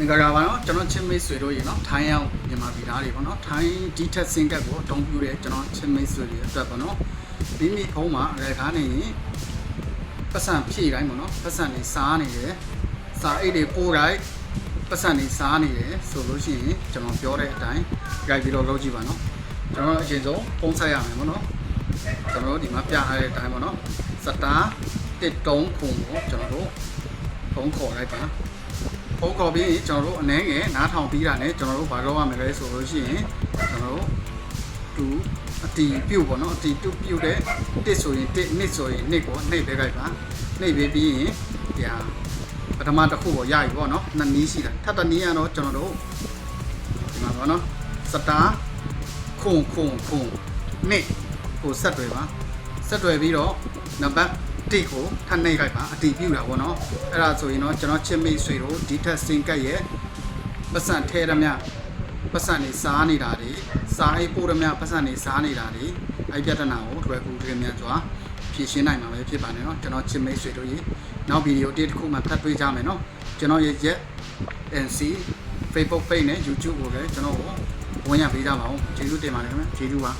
မင်္ဂလာပါနော်ကျွန်တော်ချင်းမိတ်ဆွေတို့ရေနော်ထိုင်းရောက်မြန်မာပြည်သားတွေပေါ့နော်ထိုင်းဒီထက်စင်ကတ်ကိုအသုံးပြုတဲ့ကျွန်တော်ချင်းမိတ်ဆွေတွေအတွက်ပေါ့နော်မိမိဖုန်းမှာအရကားနေရင်ပတ်စံဖြည့်တိုင်းပေါ့နော်ပတ်စံနေစားနေတယ်စာအိတ်တွေပို့တိုင်းပတ်စံနေစားနေတယ်ဆိုလို့ရှိရင်ကျွန်တော်ပြောတဲ့အတိုင်းကြိုက်ပြီးတော့လုပ်ကြည့်ပါနော်ကျွန်တော်အရင်ဆုံးပုံဆက်ရမယ်ပေါ့နော်ကျွန်တော်တို့ဒီမှာပြထားတဲ့အတိုင်းပေါ့နော်စတာတစ်တုံးခုံကိုကျွန်တော်တို့ဖုန်းခေါ်လိုက်ပါ ဖုန်းခေါ်ပြီးကျွန်တော်တို့အနှဲငယ်နားထောင်ပြီးတာ ਨੇ ကျွန်တော်တို့ဘာလုပ်ရမလဲဆိုလို့ရှိရင်ကျွန်တော်တို့တူအတီပြုတ်ပေါ့နော်အတီတုပြုတ်တဲ့တစ်ဆိုရင်တစ်နှစ်ဆိုရင်နှစ်ကိုနှိပ်ပေးလိုက်ပါနှိပ်ပေးပြီးရင်ဒီဟာပထမတစ်ခုကိုရပြီပေါ့နော်နှစ်နည်းရှိတာထပ်တစ်နည်းကတော့ကျွန်တော်တို့ဒီမှာပေါ့နော်စတာခုံခုံခုံနှစ်ကိုဆက်တွယ်ပါဆက်တွယ်ပြီးတော့နံပါတ် 1ကိုထပ်နှိပ်လိုက်ပါအတီပြုတ်တာပေါ့နော်အဲ့ဒါဆိုရင်တော့ကျွန်တော်ချစ်မိတ်ဆွေတို့ဒီထက်စင်ကက်ရဲ့ပတ်စံထဲရမြပတ်စံနေစားနေတာတွေစားအိပ်ပို့ရမြပတ်စံနေစားနေတာတွေအဲ့ပြဿနာကိုတွေ့ကူတွေ့မြန်စွာဖြေရှင်းနိုင်မှာပဲဖြစ်ပါတယ်နော်ကျွန်တော်ချစ်မိတ်ဆွေတို့ရေနောက်ဗီဒီယိုတစ်ခုမှထပ်တွေ့ကြမယ်နော်ကျွန်တော်ရဲ့ Jet NC Facebook page နဲ့ YouTube ကိုလည်းကျွန်တော်ကိုဝင်ရပေးကြပါဦးကျေးဇူးတင်ပါတယ်ခင်ဗျာကျေးဇူးပါ